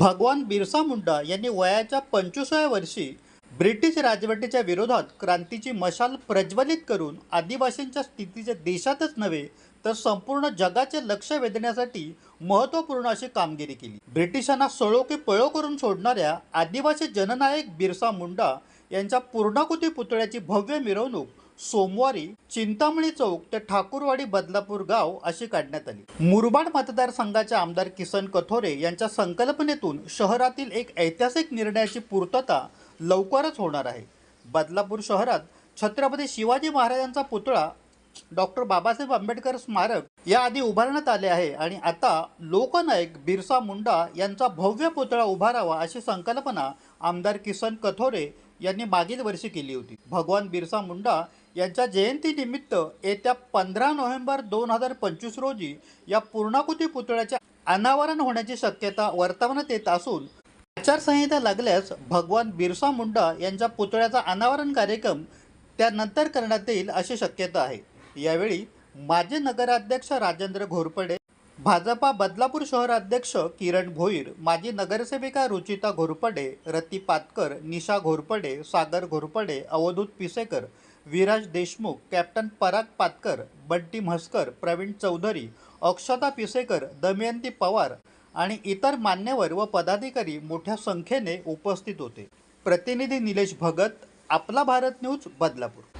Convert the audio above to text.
भगवान बिरसा मुंडा यांनी वयाच्या पंचवीसाव्या वर्षी ब्रिटिश राजवटीच्या विरोधात क्रांतीची मशाल प्रज्वलित करून आदिवासींच्या स्थितीचे देशातच नव्हे तर संपूर्ण जगाचे लक्ष वेधण्यासाठी महत्त्वपूर्ण अशी कामगिरी केली. ब्रिटिशांना सळो की पळो करून सोडणाऱ्या आदिवासी जननायक बिरसा मुंडा यांच्या पूर्णाकृती पुतळ्याची भव्य मिरवणूक सोमवारी चिंतामणी चौक ते ठाकूरवाडी बदलापूर गाव अशी काढण्यात आली. मुरबाड मतदारसंघाचे आमदार किसन कथोरे यांच्या संकल्पनेतून शहरातील एक ऐतिहासिक निर्णयाची पूर्तता लवकरच होणार आहे. बदलापूर शहरात छत्रपती शिवाजी महाराजांचा पुतळा डॉक्टर बाबासाहेब आंबेडकर स्मारक याआधी उभारण्यात आले आहे आणि आता लोकनायक बिरसा मुंडा यांचा भव्य पुतळा उभारावा अशी संकल्पना आमदार किसन कथोरे यांनी मागील वर्षी केली होती. भगवान बिरसा मुंडा यांच्या जयंतीनिमित्त येत्या पंधरा नोव्हेंबर दोन हजार पंचवीस रोजी या पूर्णाकृती पुतळ्याचे अनावरण होण्याची शक्यता वर्तवण्यात येत असून आचारसंहिता लागल्यास भगवान बिरसा मुंडा यांच्या पुतळ्याचा अनावरण कार्यक्रम त्यानंतर करण्यात येईल अशी शक्यता आहे. यावेळी माजी नगराध्यक्ष राजेंद्र घोरपडे भाजपा बदलापूर शहराध्यक्ष किरण भोईर माजी नगरसेविका रुचिता घोरपडे रती पातकर निशा घोरपडे सागर घोरपडे अवधूत पिसेकर विराज देशमुख कॅप्टन पराग पातकर बंटी म्हसकर प्रवीण चौधरी अक्षता पिसेकर दमयंती पवार आणि इतर मान्यवर व पदाधिकारी मोठ्या संख्येने उपस्थित होते. प्रतिनिधी निलेश भगत आपला भारत न्यूज बदलापूर.